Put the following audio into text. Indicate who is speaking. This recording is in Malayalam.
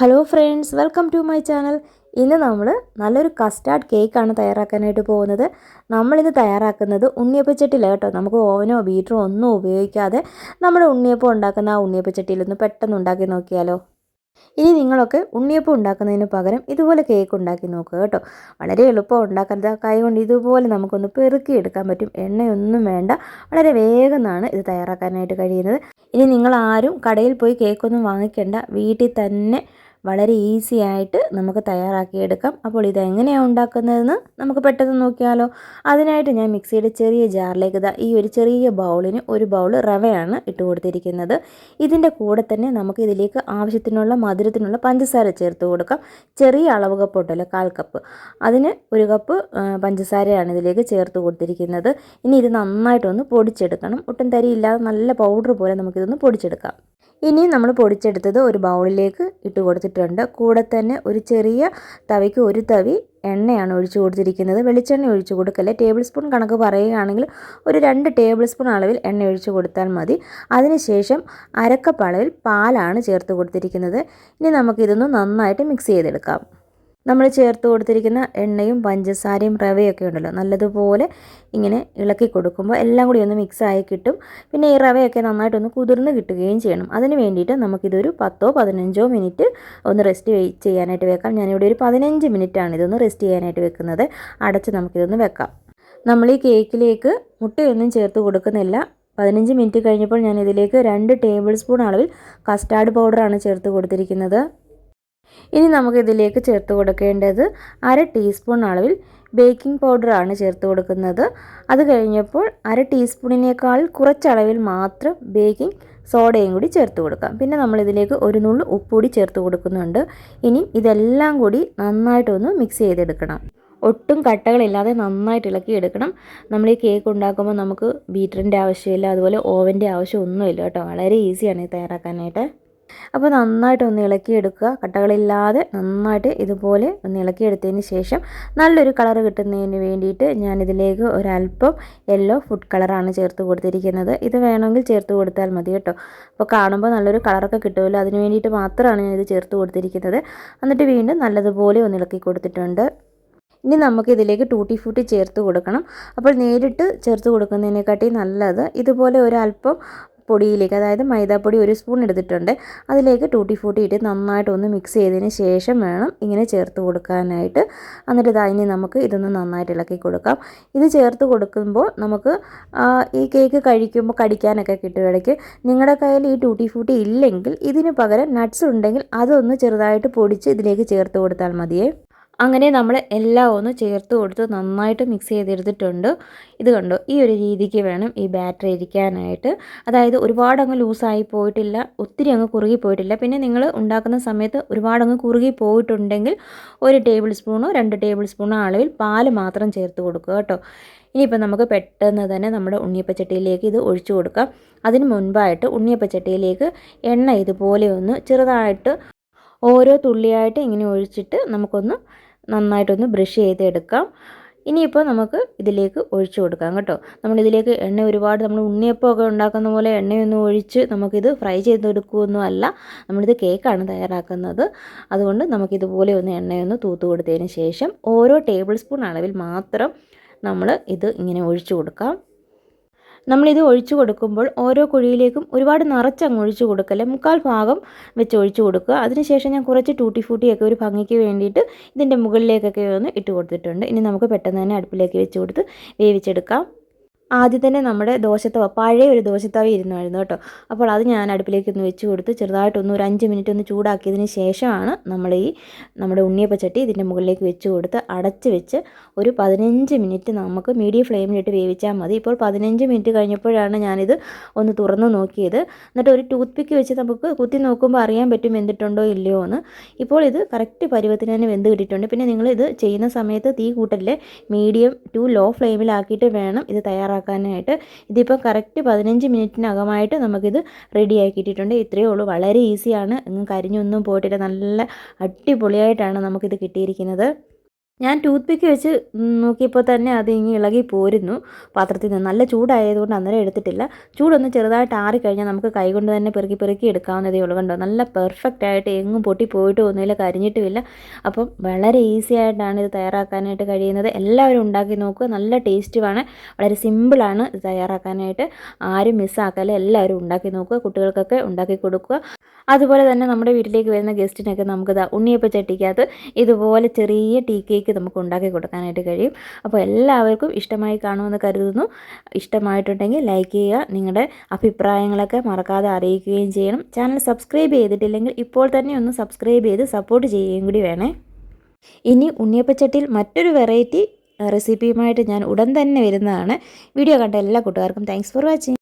Speaker 1: Hello friends welcome to my channel ഇന്ന് നമ്മൾ നല്ലൊരു കസ്റ്റാർഡ് കേക്കാണ് തയ്യാറാക്കാനായിട്ട് പോകുന്നത്. നമ്മളിത് തയ്യാറാക്കുന്നത് ഉണ്ണിയപ്പച്ചട്ടിയിൽ കേട്ടോ. നമുക്ക് ഓവനോ ബീറ്ററോ ഒന്നും ഉപയോഗിക്കാതെ നമ്മുടെ ഉണ്ണിയപ്പം ഉണ്ടാക്കുന്ന ആ ഉണ്ണിയപ്പച്ചട്ടിയിലൊന്ന് പെട്ടെന്ന് ഉണ്ടാക്കി നോക്കിയാലോ. ഇനി നിങ്ങളൊക്കെ ഉണ്ണിയപ്പം ഉണ്ടാക്കുന്നതിന് പകരം ഇതുപോലെ കേക്ക് ഉണ്ടാക്കി നോക്കുക കേട്ടോ. വളരെ എളുപ്പം ഉണ്ടാക്കുന്നത് കൈ കൊണ്ട് ഇതുപോലെ നമുക്കൊന്ന് പെറുക്കി എടുക്കാൻ പറ്റും. എണ്ണയൊന്നും വേണ്ട. വളരെ വേഗമാണ് ഇത് തയ്യാറാക്കാനായിട്ട് കഴിയുന്നത്. ഇനി നിങ്ങൾ ആരും കടയിൽ പോയി കേക്കൊന്നും വാങ്ങിക്കേണ്ട. വീട്ടിൽ തന്നെ വളരെ ഈസി ആയിട്ട് നമുക്ക് തയ്യാറാക്കിയെടുക്കാം. അപ്പോൾ ഇതെങ്ങനെയാണ് ഉണ്ടാക്കുന്നതെന്ന് നമുക്ക് പെട്ടെന്ന് നോക്കിയാലോ. അതിനായിട്ട് ഞാൻ മിക്സിയുടെ ചെറിയ ജാറിലേക്ക് ഇതാ ഈ ഒരു ചെറിയ ബൗളിന് ഒരു ബൗൾ റവയാണ് ഇട്ട് കൊടുത്തിരിക്കുന്നത്. ഇതിന്റെ കൂടെ തന്നെ നമുക്ക് ഇതിലേക്ക് ആവശ്യത്തിനുള്ള മധുരത്തിനുള്ള പഞ്ചസാര ചേർത്ത് കൊടുക്കാം. ചെറിയ അളവ് കപ്പ് ഉണ്ടല്ലോ കാൽ കപ്പ് അതിന് ഒരു കപ്പ് പഞ്ചസാരയാണ് ഇതിലേക്ക് ചേർത്ത് കൊടുത്തിരിക്കുന്നത്. ഇനി ഇത് നന്നായിട്ടൊന്ന് പൊടിച്ചെടുക്കണം. ഒട്ടും തരിയില്ലാതെ നല്ല പൗഡർ പോലെ നമുക്കിതൊന്ന് പൊടിച്ചെടുക്കാം. ഇനി നമ്മൾ പൊടിച്ചെടുത്തത് ഒരു ബൗളിലേക്ക് ഇട്ട് കൊടുത്തിട്ടുണ്ട്. കൂടെ തന്നെ ഒരു ചെറിയ തവിക്ക് ഒരു തവി എണ്ണയാണ് ഒഴിച്ചു കൊടുത്തിരിക്കുന്നത്. വെളിച്ചെണ്ണ ഒഴിച്ചു കൊടുക്കല്ലേ? ടേബിൾ സ്പൂൺ കണക്ക് പറയുകയാണെങ്കിൽ ഒരു രണ്ട് ടേബിൾ സ്പൂൺ അളവിൽ എണ്ണ ഒഴിച്ചു കൊടുത്താൽ മതി. അതിനുശേഷം അരക്കപ്പ് അളവിൽ പാലാണ് ചേർത്ത് കൊടുത്തിരിക്കുന്നത്. ഇനി നമുക്കിതൊന്ന് നന്നായിട്ട് മിക്സ് ചെയ്തെടുക്കാം. നമ്മൾ ചേർത്ത് കൊടുത്തിരിക്കുന്ന എണ്ണയും പഞ്ചസാരയും റവയൊക്കെ ഉണ്ടല്ലോ നല്ലതുപോലെ ഇങ്ങനെ ഇളക്കി കൊടുക്കുമ്പോൾ എല്ലാം കൂടി ഒന്ന് മിക്സായി കിട്ടും. പിന്നെ ഈ റവയൊക്കെ നന്നായിട്ടൊന്ന് കുതിർന്ന് കിട്ടുകയും ചെയ്യണം. അതിന് വേണ്ടിയിട്ട് നമുക്കിതൊരു പത്തോ പതിനഞ്ചോ മിനിറ്റ് ഒന്ന് റെസ്റ്റ് ചെയ്യാനായിട്ട് വെക്കാം. ഞാനിവിടെ ഒരു പതിനഞ്ച് മിനിറ്റാണ് ഇതൊന്ന് റെസ്റ്റ് ചെയ്യാനായിട്ട് വെക്കുന്നത്. അടച്ച് നമുക്കിതൊന്ന് വെക്കാം. നമ്മൾ ഈ കേക്കിലേക്ക് മുട്ടയൊന്നും ചേർത്ത് കൊടുക്കുന്നില്ല. പതിനഞ്ച് മിനിറ്റ് കഴിഞ്ഞപ്പോൾ ഞാൻ ഇതിലേക്ക് രണ്ട് ടേബിൾ സ്പൂൺ അളവിൽ കസ്റ്റാർഡ് പൗഡറാണ് ചേർത്ത് കൊടുത്തിരിക്കുന്നത്. ഇനി നമുക്കിതിലേക്ക് ചേർത്ത് കൊടുക്കേണ്ടത് അര ടീസ്പൂൺ അളവിൽ ബേക്കിംഗ് പൗഡറാണ് ചേർത്ത് കൊടുക്കുന്നത്. അത് കഴിഞ്ഞപ്പോൾ അര ടീസ്പൂണിനേക്കാൾ കുറച്ചളവിൽ മാത്രം ബേക്കിംഗ് സോഡയും കൂടി ചേർത്ത് കൊടുക്കാം. പിന്നെ നമ്മൾ ഇതിലേക്ക് ഒരു നുള്ളു ഉപ്പുകൂടി ചേർത്ത് കൊടുക്കുന്നുണ്ട്. ഇനി ഇതെല്ലാം കൂടി നന്നായിട്ടൊന്ന് മിക്സ് ചെയ്തെടുക്കണം. ഒട്ടും കട്ടകളില്ലാതെ നന്നായിട്ട് ഇളക്കി എടുക്കണം. നമ്മൾ ഈ കേക്ക് ഉണ്ടാക്കുമ്പോൾ നമുക്ക് ബീറ്ററിന്റെ ആവശ്യമില്ല അതുപോലെ ഓവന്റെ ആവശ്യമൊന്നുമില്ല കേട്ടോ. വളരെ ഈസിയാണ് ഇത് തയ്യാറാക്കാനായിട്ട്. അപ്പോൾ നന്നായിട്ട് ഒന്ന് ഇളക്കിയെടുക്കുക കട്ടകളില്ലാതെ നന്നായിട്ട് ഇതുപോലെ ഒന്ന് ഇളക്കിയെടുത്തതിന് ശേഷം നല്ലൊരു കളർ കിട്ടുന്നതിന് വേണ്ടിയിട്ട് ഞാനിതിലേക്ക് ഒരല്പം യെല്ലോ ഫുഡ് കളറാണ് ചേർത്ത് കൊടുത്തിരിക്കുന്നത്. ഇത് വേണമെങ്കിൽ ചേർത്ത് കൊടുത്താൽ മതി കേട്ടോ. അപ്പോൾ കാണുമ്പോൾ നല്ലൊരു കളറൊക്കെ കിട്ടുമല്ലോ. അതിന് വേണ്ടിയിട്ട് മാത്രമാണ് ഞാനിത് ചേർത്ത് കൊടുത്തിരിക്കുന്നത്. എന്നിട്ട് വീണ്ടും നല്ലതുപോലെ ഒന്ന് ഇളക്കി കൊടുത്തിട്ടുണ്ട്. ഇനി നമുക്ക് ഇതിലേക്ക് ടൂട്ടി ഫ്രൂട്ടി ചേർത്ത് കൊടുക്കണം. അപ്പോൾ നേരിട്ട് ചേർത്ത് കൊടുക്കുന്നതിനെക്കാട്ടി നല്ലത് ഇതുപോലെ ഒരല്പം പൊടിയിലേക്ക് അതായത് മൈദാപ്പൊടി ഒരു സ്പൂൺ എടുത്തിട്ടുണ്ട്. അതിലേക്ക് ടൂട്ടി ഫൂട്ടി ഇട്ട് നന്നായിട്ട് ഒന്ന് മിക്സ് ചെയ്തതിന് ശേഷം വേണം ഇങ്ങനെ ചേർത്ത് കൊടുക്കാനായിട്ട്. എന്നിട്ട് ഇതാ ഇനി നമുക്ക് ഇതൊന്ന് നന്നായിട്ട് ഇളക്കി കൊടുക്കാം. ഇത് ചേർത്ത് കൊടുക്കുമ്പോൾ നമുക്ക് ഈ കേക്ക് കഴിക്കുമ്പോൾ കടിക്കാനൊക്കെ കിട്ടും ഇടയ്ക്ക്. നിങ്ങളുടെ കയ്യിൽ ഈ ടൂട്ടി ഫൂട്ടി ഇല്ലെങ്കിൽ ഇതിന് പകരം നട്ട്സ് ഉണ്ടെങ്കിൽ അതൊന്ന് ചെറുതായിട്ട് പൊടിച്ച് ഇതിലേക്ക് ചേർത്ത് കൊടുത്താൽ മതിയേ. അങ്ങനെ നമ്മൾ എല്ലാം ഒന്ന് ചേർത്ത് കൊടുത്ത് നന്നായിട്ട് മിക്സ് ചെയ്തെടുത്തിട്ടുണ്ട്. ഇത് കണ്ടോ? ഈ ഒരു രീതിക്ക് വേണം ഈ ബാറ്റർ ഇരിക്കാനായിട്ട് അതായത് ഒരുപാട് അങ്ങ് ലൂസായി പോയിട്ടില്ല ഒത്തിരി അങ്ങ് കുറുകി പോയിട്ടില്ല. പിന്നെ നിങ്ങൾ ഉണ്ടാക്കുന്ന സമയത്ത് ഒരുപാട് അങ്ങ് കുറുകി പോയിട്ടുണ്ടെങ്കിൽ ഒരു ടേബിൾ സ്പൂണോ രണ്ട് ടേബിൾ സ്പൂണോ അളവിൽ പാൽ മാത്രം ചേർത്ത് കൊടുക്കുക കേട്ടോ. ഇനിയിപ്പോൾ നമുക്ക് പെട്ടെന്ന് തന്നെ നമ്മുടെ ഉണ്ണിയപ്പച്ചട്ടിയിലേക്ക് ഇത് ഒഴിച്ചു കൊടുക്കാം. അതിന് മുൻപായിട്ട് ഉണ്ണിയപ്പച്ചട്ടിയിലേക്ക് എണ്ണ ഇതുപോലെ ഒന്ന് ചെറുതായിട്ട് ഓരോ തുള്ളിയായിട്ട് ഇങ്ങനെ ഒഴിച്ചിട്ട് നമുക്കൊന്ന് നന്നായിട്ടൊന്ന് ബ്രഷ് ചെയ്തെടുക്കാം. ഇനിയിപ്പോൾ നമുക്ക് ഇതിലേക്ക് ഒഴിച്ചു കൊടുക്കാം കേട്ടോ. നമ്മളിതിലേക്ക് എണ്ണ ഒരുപാട് നമ്മൾ ഉണ്ണിയപ്പമൊക്കെ ഉണ്ടാക്കുന്ന പോലെ എണ്ണയൊന്നും ഒഴിച്ച് നമുക്കിത് ഫ്രൈ ചെയ്തെടുക്കുകയൊന്നും അല്ല നമ്മളിത് കേക്കാണ് തയ്യാറാക്കുന്നത്. അതുകൊണ്ട് നമുക്കിതുപോലെ ഒന്ന് എണ്ണയൊന്ന് തൂത്ത് കൊടുത്തതിന് ശേഷം ഓരോ ടേബിൾ സ്പൂൺ അളവിൽ മാത്രം നമ്മൾ ഇത് ഇങ്ങനെ ഒഴിച്ചു കൊടുക്കാം. നമ്മളിത് ഒഴിച്ചു കൊടുക്കുമ്പോൾ ഓരോ കുഴിയിലേക്കും ഒരുപാട് നിറച്ചങ്ങ് ഒഴിച്ചു കൊടുക്കല്ലേ? മുക്കാൽ ഭാഗം വെച്ച് ഒഴിച്ചു കൊടുക്കുക. അതിനുശേഷം ഞാൻ കുറച്ച് ടൂട്ടി ഫൂട്ടിയൊക്കെ ഒരു ഭംഗിക്ക് വേണ്ടിയിട്ട് ഇതിന്റെ മുകളിലേക്കൊക്കെ ഒന്ന് ഇട്ട് കൊടുത്തിട്ടുണ്ട്. ഇനി നമുക്ക് പെട്ടെന്ന് തന്നെ അടുപ്പിലേക്ക് വെച്ച് കൊടുത്ത് വേവിച്ചെടുക്കാം. ആദ്യം തന്നെ നമ്മുടെ ദോശത്തവ പഴയ ഒരു ദോശത്തവ ഇരുന്നായിരുന്നു കേട്ടോ. അപ്പോൾ അത് ഞാൻ അടുപ്പിലേക്ക് ഒന്ന് വെച്ച് കൊടുത്ത് ചെറുതായിട്ടൊന്ന് ഒരു അഞ്ച് മിനിറ്റ് ഒന്ന് ചൂടാക്കിയതിന് ശേഷമാണ് നമ്മൾ ഈ നമ്മുടെ ഉണ്ണിയപ്പച്ചട്ടി ഇതിന്റെ മുകളിലേക്ക് വെച്ച് കൊടുത്ത് അടച്ച് വെച്ച് ഒരു പതിനഞ്ച് മിനിറ്റ് നമുക്ക് മീഡിയം ഫ്ലെയിമിലിട്ട് വേവിച്ചാൽ മതി. ഇപ്പോൾ പതിനഞ്ച് മിനിറ്റ് കഴിഞ്ഞപ്പോഴാണ് ഞാനിത് ഒന്ന് തുറന്ന് നോക്കിയത്. എന്നിട്ട് ഒരു ടൂത്ത് പിക്ക് വെച്ച് നമുക്ക് കുത്തി നോക്കുമ്പോൾ അറിയാൻ പറ്റും വെന്തിട്ടുണ്ടോ ഇല്ലയോ എന്ന്. ഇപ്പോൾ ഇത് കറക്റ്റ് പരുവത്തിന് തന്നെ വെന്ത് കിട്ടിയിട്ടുണ്ട്. പിന്നെ നിങ്ങൾ ഇത് ചെയ്യുന്ന സമയത്ത് തീ കൂട്ടല്ലേ മീഡിയം ടു ലോ ഫ്ലെയിമിലാക്കിയിട്ട് വേണം ഇത് തയ്യാറാക്കാൻ തയ്യാറാക്കാനായിട്ട് ഇതിപ്പോൾ കറക്റ്റ് പതിനഞ്ച് മിനിറ്റിനകമായിട്ട് നമുക്കിത് റെഡി ആക്കിയിട്ടുണ്ട് ഇത്രയേ ഉള്ളൂ. വളരെ ഈസിയാണ് കരിഞ്ഞൊന്നും പോയിട്ടില്ല. നല്ല അടിപൊളിയായിട്ടാണ് നമുക്കിത് കിട്ടിയിരിക്കുന്നത്. ഞാൻ ടൂത്ത് പിക്ക് വെച്ച് നോക്കിയപ്പോൾ തന്നെ അത് ഇങ്ങനെ ഇളകി പോരുന്നു. പാത്രത്തിൽ നിന്ന് നല്ല ചൂടായതുകൊണ്ട് അന്നേരം എടുത്തിട്ടില്ല. ചൂടൊന്ന് ചെറുതായിട്ട് ആറിക്കഴിഞ്ഞാൽ നമുക്ക് കൈകൊണ്ട് തന്നെ പെറുക്കി പെറുക്കി എടുക്കാവുന്നതേ ഉള്ളൂ കണ്ടോ? നല്ല പെർഫെക്റ്റ് ആയിട്ട് എങ്ങും പൊട്ടി പോയിട്ട് ഒന്നുമില്ല കരിഞ്ഞിട്ടുമില്ല. അപ്പം വളരെ ഈസി ആയിട്ടാണ് ഇത് തയ്യാറാക്കാനായിട്ട് കഴിയുന്നത്. എല്ലാവരും ഉണ്ടാക്കി നോക്കുക. നല്ല ടേസ്റ്റുമാണ് വളരെ സിമ്പിളാണ് ഇത് തയ്യാറാക്കാനായിട്ട്. ആരും മിസ്സാക്കല്ല എല്ലാവരും ഉണ്ടാക്കി നോക്കുക. കുട്ടികൾക്കൊക്കെ ഉണ്ടാക്കി കൊടുക്കുക. അതുപോലെ തന്നെ നമ്മുടെ വീട്ടിലേക്ക് വരുന്ന ഗസ്റ്റിനൊക്കെ നമുക്ക് ഉണ്ണിയപ്പ ചട്ടിക്കകത്ത് ഇതുപോലെ ചെറിയ ടീ കേക്ക് നമുക്ക് ഉണ്ടാക്കി കൊടുക്കാനായിട്ട് കഴിയും. അപ്പോൾ എല്ലാവർക്കും ഇഷ്ടമായി കാണുമെന്ന് കരുതുന്നു. ഇഷ്ടമായിട്ടുണ്ടെങ്കിൽ ലൈക്ക് ചെയ്യുക നിങ്ങളുടെ അഭിപ്രായങ്ങളൊക്കെ മറക്കാതെ അറിയിക്കുകയും ചെയ്യണം. ചാനൽ സബ്സ്ക്രൈബ് ചെയ്തിട്ടില്ലെങ്കിൽ ഇപ്പോൾ തന്നെ ഒന്ന് സബ്സ്ക്രൈബ് ചെയ്ത് സപ്പോർട്ട് ചെയ്യുകയും കൂടി വേണേ. ഇനി ഉണ്ണിയപ്പച്ചട്ടിയിൽ മറ്റൊരു വെറൈറ്റി റെസിപ്പിയുമായിട്ട് ഞാൻ ഉടൻ തന്നെ വരുന്നതാണ്. വീഡിയോ കണ്ട എല്ലാ കൂട്ടുകാർക്കും താങ്ക്സ് ഫോർ വാച്ചിങ്